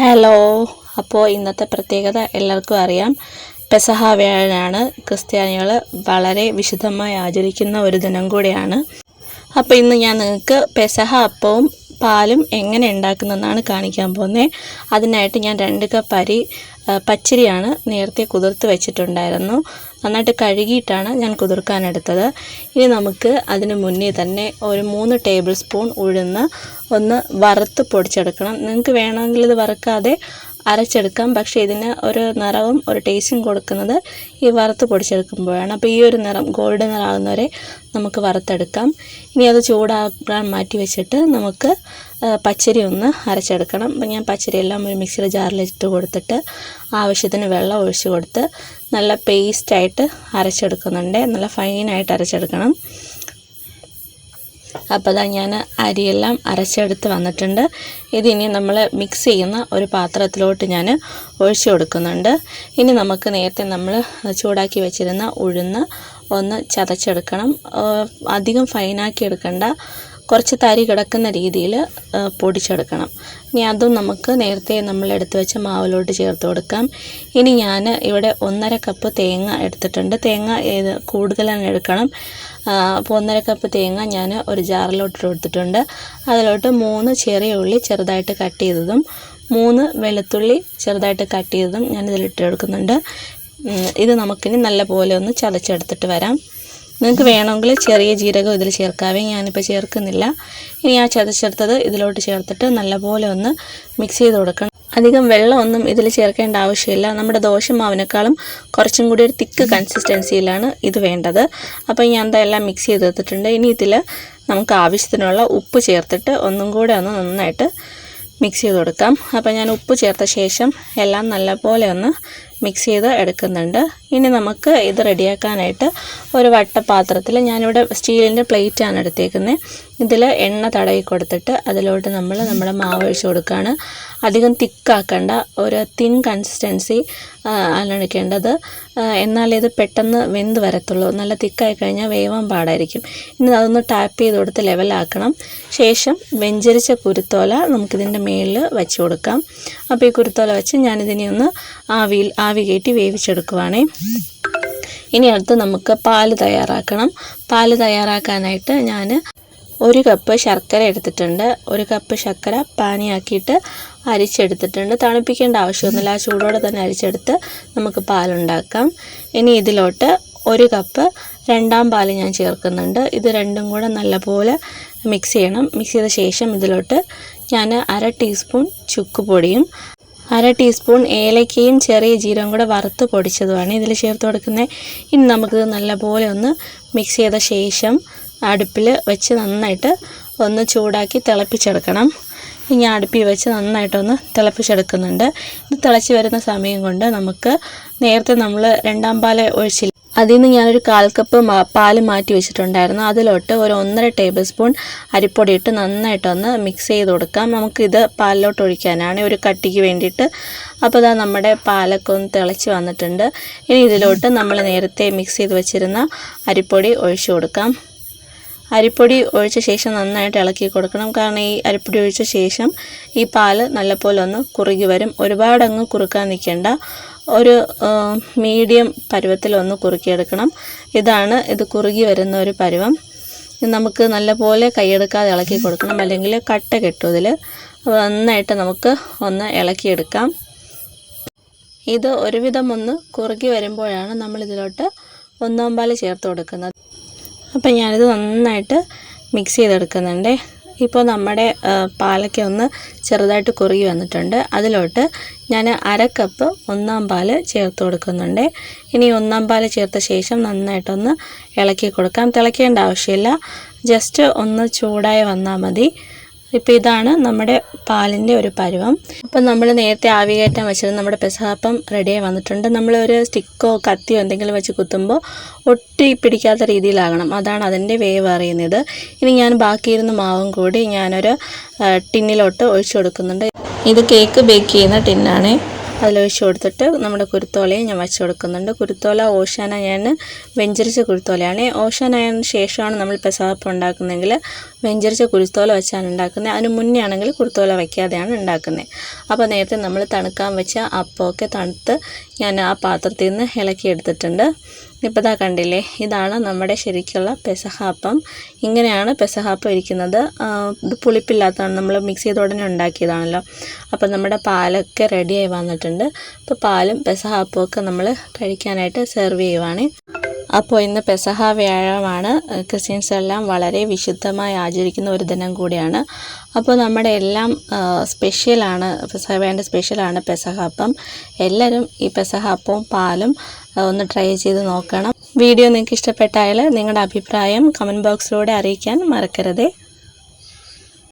Hello അപ്പോൾ ഇന്നത്തെ പ്രത്യേകത എല്ലാവർക്കും അറിയാം. പെസഹ വ്യാഴനാണ്. ക്രിസ്ത്യാനികൾ വളരെ വിശുദ്ധമായി ആചരിക്കുന്ന ഒരു ദിനം കൂടിയാണ്. അപ്പോൾ ഇന്ന് ഞാൻ നിങ്ങൾക്ക് പെസഹ അപ്പവും പാലും എങ്ങനെ ഉണ്ടാക്കുന്നതെന്നാണ് കാണിക്കാൻ പോകുന്നത് അതിനായിട്ട് ഞാൻ രണ്ട് കപ്പ് അരി പച്ചരിയാണ് നേരത്തെ കുതിർത്ത് വെച്ചിട്ടുണ്ടായിരുന്നു. നന്നായിട്ട് കഴുകിയിട്ടാണ് ഞാൻ കുതിർക്കാനെടുത്തത് ഇനി നമുക്ക് അതിന് മുന്നേ തന്നെ ഒരു മൂന്ന് ടേബിൾ സ്പൂൺ ഉഴുന്ന് ഒന്ന് വറുത്ത് പൊടിച്ചെടുക്കണം. നിങ്ങൾക്ക് വേണമെങ്കിൽ ഇത് വറുക്കാതെ അരച്ചെടുക്കാം. പക്ഷേ ഇതിന് ഒരു നിറവും ഒരു ടേസ്റ്റും കൊടുക്കുന്നത് ഈ വറുത്ത് പൊടിച്ചെടുക്കുമ്പോഴാണ്. അപ്പോൾ ഈ ഒരു നിറം ഗോൾഡ് നിറാകുന്നവരെ നമുക്ക് വറുത്തെടുക്കാം. ഇനി അത് ചൂടാക്കാൻ മാറ്റി വെച്ചിട്ട് നമുക്ക് പച്ചരി ഒന്ന് അരച്ചെടുക്കണം. അപ്പം ഞാൻ പച്ചരി എല്ലാം ഒരു മിക്സിയുടെ ജാറിൽ ഇട്ട് കൊടുത്തിട്ട് ആവശ്യത്തിന് വെള്ളം ഒഴിച്ചു കൊടുത്ത് നല്ല പേസ്റ്റായിട്ട് അരച്ചെടുക്കുന്നുണ്ട്. നല്ല ഫൈനായിട്ട് അരച്ചെടുക്കണം. അപ്പോൾ അതാ ഞാൻ അരിയെല്ലാം അരച്ചെടുത്ത് വന്നിട്ടുണ്ട്. ഇതിനി നമ്മൾ മിക്സ് ചെയ്യുന്ന ഒരു പാത്രത്തിലോട്ട് ഞാൻ ഒഴിച്ചു കൊടുക്കുന്നുണ്ട്. ഇനി നമുക്ക് നേരത്തെ നമ്മൾ ചൂടാക്കി വെച്ചിരുന്ന ഉഴുന്ന് ഒന്ന് ചതച്ചെടുക്കണം. അധികം ഫൈനാക്കി എടുക്കണ്ട. കുറച്ച് തരി കിടക്കുന്ന രീതിയിൽ പൊടിച്ചെടുക്കണം. ഇനി അതും നമുക്ക് നേരത്തെ നമ്മൾ എടുത്തു വെച്ച മാവിലോട്ട് ചേർത്ത് കൊടുക്കാം. ഇനി ഞാൻ ഇവിടെ ഒന്നര കപ്പ് തേങ്ങ എടുത്തിട്ടുണ്ട്. തേങ്ങ ഏത് കൂടുതലാണ് എടുക്കണം. അപ്പോൾ ഒന്നര കപ്പ് തേങ്ങ ഞാൻ ഒരു ജാറിലോട്ട് കൊടുത്തിട്ടുണ്ട് അതിലോട്ട് മൂന്ന് ചെറിയ ഉള്ളി ചെറുതായിട്ട് കട്ട് ചെയ്തതും മൂന്ന് വെളുത്തുള്ളി ചെറുതായിട്ട് കട്ട് ചെയ്തതും ഞാൻ ഉം, ഇത് നമുക്കിനി നല്ലപോലെ ഒന്ന് ചതച്ചെടുത്തിട്ട് വരാം. നിങ്ങൾക്ക് വേണമെങ്കിൽ ചെറിയ ജീരകം ഇതിൽ ചേർക്കാവേ. ഞാനിപ്പോൾ ചേർക്കുന്നില്ല. ഇനി ആ ചതച്ചെടുത്തത് ഇതിലോട്ട് ചേർത്തിട്ട് നല്ലപോലെ ഒന്ന് മിക്സ് ചെയ്ത് കൊടുക്കണം. അധികം വെള്ളമൊന്നും ഇതിൽ ചേർക്കേണ്ട ആവശ്യമില്ല. നമ്മുടെ ദോശമാവിനേക്കാളും കുറച്ചും കൂടി ഒരു തിക്ക് കൺസിസ്റ്റൻസിയിലാണ് ഇത് വേണ്ടത്. അപ്പോൾ ഞാൻ എന്താ എല്ലാം മിക്സ് ചെയ്ത് എടുത്തിട്ടുണ്ട്. ഇനി ഇതിൽ നമുക്ക് ആവശ്യത്തിനുള്ള ഉപ്പ് ചേർത്തിട്ട് ഒന്നും കൂടെ ഒന്ന് നന്നായിട്ട് മിക്സ് ചെയ്ത് കൊടുക്കാം. അപ്പോൾ ഞാൻ ഉപ്പ് ചേർത്ത ശേഷം എല്ലാം നല്ലപോലെ ഒന്ന് മിക്സ് ചെയ്ത് എടുക്കുന്നുണ്ട്. ഇനി നമുക്ക് ഇത് റെഡിയാക്കാനായിട്ട് ഒരു വട്ടപാത്രത്തിൽ ഞാനിവിടെ സ്റ്റീലിന്റെ പ്ലേറ്റാണ് എടുത്തേക്കുന്നത്. ഇതിൽ എണ്ണ തടവി കൊടുത്തിട്ട് അതിലോട്ട് നമ്മൾ നമ്മുടെ മാവ് ഒഴിച്ച് കൊടുക്കുകയാണ്. അധികം തിക്കാക്കണ്ട ഒരു തിൻ കൺസിസ്റ്റൻസി ആ, എന്നാലേ ഇത് പെട്ടെന്ന് വെന്ത് വരത്തുള്ളൂ. നല്ല തിക്കായി കഴിഞ്ഞാൽ വേവാൻ പാടായിരിക്കും. ഇനി അതൊന്ന് ടാപ്പ് ചെയ്ത് കൊടുത്ത് ലെവലാക്കണം ശേഷം വെഞ്ചരിച്ച കുരുത്തോല നമുക്കിതിന്റെ മേളിൽ വെച്ച് കൊടുക്കാം. അപ്പോൾ ഈ കുരുത്തോല വെച്ച് ഞാനിതിനെ ഒന്ന് ആവിയിൽ ആവി കയറ്റി വേവിച്ചെടുക്കുവാണേ. ഇനി അടുത്ത് നമുക്ക് പാൽ തയ്യാറാക്കണം. പാൽ തയ്യാറാക്കാനായിട്ട് ഞാൻ ഒരു കപ്പ് ശർക്കര എടുത്തിട്ടുണ്ട്. ഒരു കപ്പ് ശർക്കര പാനിയാക്കിയിട്ട് അരിച്ചെടുത്തിട്ടുണ്ട്. തണുപ്പിക്കേണ്ട ആവശ്യമൊന്നുമില്ല. ആ ചൂടോടെ തന്നെ അരിച്ചെടുത്ത് നമുക്ക് പാലുണ്ടാക്കാം. ഇനി ഇതിലോട്ട് ഒരു കപ്പ് രണ്ടാം പാൽ ഞാൻ ചേർക്കുന്നുണ്ട്. ഇത് രണ്ടും കൂടെ നല്ലപോലെ മിക്സ് ചെയ്യണം. മിക്സ് ചെയ്ത ശേഷം ഇതിലോട്ട് ഞാൻ അര ടീസ്പൂൺ ചുക്ക് പൊടിയും അര ടീസ്പൂൺ ഏലക്കയും ചെറിയ ജീരകം കൂടെ വറുത്ത് പൊടിച്ചതുമാണ്. ഇതിൽ ചേർത്ത് കൊടുക്കുന്നത് ഇനി നമുക്ക് നല്ലപോലെ ഒന്ന് മിക്സ് ചെയ്ത ശേഷം അടുപ്പിൽ വെച്ച് നന്നായിട്ട് ഒന്ന് ചൂടാക്കി തിളപ്പിച്ചെടുക്കണം. ഇനി അടുപ്പിൽ വെച്ച് നന്നായിട്ടൊന്ന് തിളപ്പിച്ചെടുക്കുന്നുണ്ട്. ഇത് തിളച്ച് വരുന്ന സമയം കൊണ്ട് നമുക്ക് നേരത്തെ നമ്മൾ രണ്ടാം പാൽ ഒഴിച്ചില്ല അതിൽ നിന്ന് ഞാനൊരു കാൽ കപ്പ് പാൽ മാറ്റി വെച്ചിട്ടുണ്ടായിരുന്നു. അതിലോട്ട് ഒരു ഒന്നര ടേബിൾ സ്പൂൺ അരിപ്പൊടി ഇട്ട് നന്നായിട്ടൊന്ന് മിക്സ് ചെയ്ത് കൊടുക്കാം. നമുക്കിത് പാലിലോട്ട് ഒഴിക്കാനാണ് ഒരു കട്ടിക്ക് വേണ്ടിയിട്ട്. അപ്പോൾ ഇതാ നമ്മുടെ പാലൊക്കെ ഒന്ന് തിളച്ച് വന്നിട്ടുണ്ട്. ഇനി ഇതിലോട്ട് നമ്മൾ നേരത്തെ മിക്സ് ചെയ്ത് വെച്ചിരുന്ന അരിപ്പൊടി ഒഴിച്ച് കൊടുക്കാം. അരിപ്പൊടി ഒഴിച്ച ശേഷം നന്നായിട്ട് ഇളക്കി കൊടുക്കണം. കാരണം ഈ അരിപ്പൊടി ഒഴിച്ച ശേഷം ഈ പാൽ നല്ലപോലെ ഒന്ന് കുറുകി വരും. ഒരുപാടങ്ങ് കുറുക്കാൻ നിൽക്കേണ്ട. ഒരു മീഡിയം പരുവത്തിലൊന്ന് കുറുക്കിയെടുക്കണം. ഇതാണ് ഇത് കുറുകി വരുന്ന ഒരു പരുവം. നമുക്ക് നല്ലപോലെ കൈയെടുക്കാതെ ഇളക്കി കൊടുക്കണം. അല്ലെങ്കിൽ കട്ട കെട്ടും ഇതിൽ നന്നായിട്ട് നമുക്ക് ഒന്ന് ഇളക്കിയെടുക്കാം. ഇത് ഒരുവിധം ഒന്ന് കുറുകി വരുമ്പോഴാണ് നമ്മൾ ഇതിലോട്ട് ഒന്നാം പാൽ ചേർത്ത് കൊടുക്കുന്നത്. അപ്പം ഞാനിത് നന്നായിട്ട് മിക്സ് ചെയ്തെടുക്കുന്നുണ്ട്. ഇപ്പോൾ നമ്മുടെ പാലൊക്കെ ഒന്ന് ചെറുതായിട്ട് കുറുകി വന്നിട്ടുണ്ട്. അതിലോട്ട് ഞാൻ അര കപ്പ് ഒന്നാം പാൽ ചേർത്ത് കൊടുക്കുന്നുണ്ട്. ഇനി ഒന്നാം പാൽ ചേർത്ത ശേഷം നന്നായിട്ടൊന്ന് ഇളക്കി കൊടുക്കാം. തിളയ്ക്കേണ്ട ആവശ്യമില്ല. ജസ്റ്റ് ഒന്ന് ചൂടായി വന്നാൽ മതി. ഇപ്പോൾ ഇതാണ് നമ്മുടെ പാലിന്റെ ഒരു പരുവം. അപ്പം നമ്മൾ നേരത്തെ ആവി കയറ്റാൻ വെച്ചത് നമ്മുടെ പെസഹാപ്പം റെഡിയായി വന്നിട്ടുണ്ട്. നമ്മൾ ഒരു സ്റ്റിക്കോ കത്തിയോ എന്തെങ്കിലും വെച്ച് കുത്തുമ്പോൾ ഒട്ടി പിടിക്കാത്ത രീതിയിലാകണം. അതാണ് അതിന്റെ വേവ് അറിയുന്നത്. ഇനി ഞാൻ ബാക്കിയിരുന്ന മാവും കൂടി ഞാനൊരു ടിന്നിലോട്ട് ഒഴിച്ചു കൊടുക്കുന്നുണ്ട്. ഇത് കേക്ക് ബേക്ക് ചെയ്യുന്ന ടിന്നാണേ. അതിലൊഴിച്ച് കൊടുത്തിട്ട് നമ്മുടെ കുരുത്തോലയും ഞാൻ വച്ച് കൊടുക്കുന്നുണ്ട്. കുരുത്തോല ഓശാന ഞാൻ വെഞ്ചരിച്ച കുരുത്തോലയാണ്. ഓശാന ആയതിനു ശേഷമാണ് നമ്മൾ പെസാപ്പ് ഉണ്ടാക്കുന്നതെങ്കിൽ വെഞ്ചരിച്ച കുരുത്തോല വെച്ചാണ് ഉണ്ടാക്കുന്നത്. അതിന് മുന്നേ ആണെങ്കിൽ കുരുത്തോല വയ്ക്കാതെയാണ് ഉണ്ടാക്കുന്നത്. അപ്പോൾ നേരത്തെ നമ്മൾ തണുക്കാൻ വെച്ച അപ്പമൊക്കെ തണുത്ത് ഞാൻ ആ പാത്രത്തിൽ നിന്ന് ഇളക്കി എടുത്തിട്ടുണ്ട്. ഇപ്പോൾ ഇതാ കണ്ടില്ലേ? ഇതാണ് നമ്മുടെ ശരിക്കുള്ള പെസഹാപ്പം. ഇങ്ങനെയാണ് പെസഹാപ്പം ഇരിക്കുന്നത്. ഇത് പുളിപ്പില്ലാത്തതാണ്. നമ്മൾ മിക്സ് ചെയ്ത ഉടനെ ഉണ്ടാക്കിയതാണല്ലോ. അപ്പോൾ നമ്മുടെ പാലൊക്കെ റെഡിയായി വന്നിട്ടുണ്ട്. അപ്പോൾ പാലും പെസഹാപ്പും ഒക്കെ നമ്മൾ കഴിക്കാനായിട്ട് സെർവ് ചെയ്യുവാണ്. അപ്പോൾ ഇന്ന് പെസഹ വ്യാഴമാണ്. ക്രിസ്ത്യൻസ് എല്ലാം വളരെ വിശുദ്ധമായി ആചരിക്കുന്ന ഒരു ദിനം കൂടിയാണ്. അപ്പോൾ നമ്മുടെ എല്ലാം സ്പെഷ്യലാണ് പെസഹ വേണ്ട സ്പെഷ്യലാണ് പെസഹ അപ്പം. എല്ലാവരും ഈ പെസഹ അപ്പവും പാലും ഒന്ന് ട്രൈ ചെയ്ത് നോക്കണം. വീഡിയോ നിങ്ങൾക്ക് ഇഷ്ടപ്പെട്ടാൽ നിങ്ങളുടെ അഭിപ്രായം കമന്റ് ബോക്സിലൂടെ അറിയിക്കാൻ മറക്കരുതേ.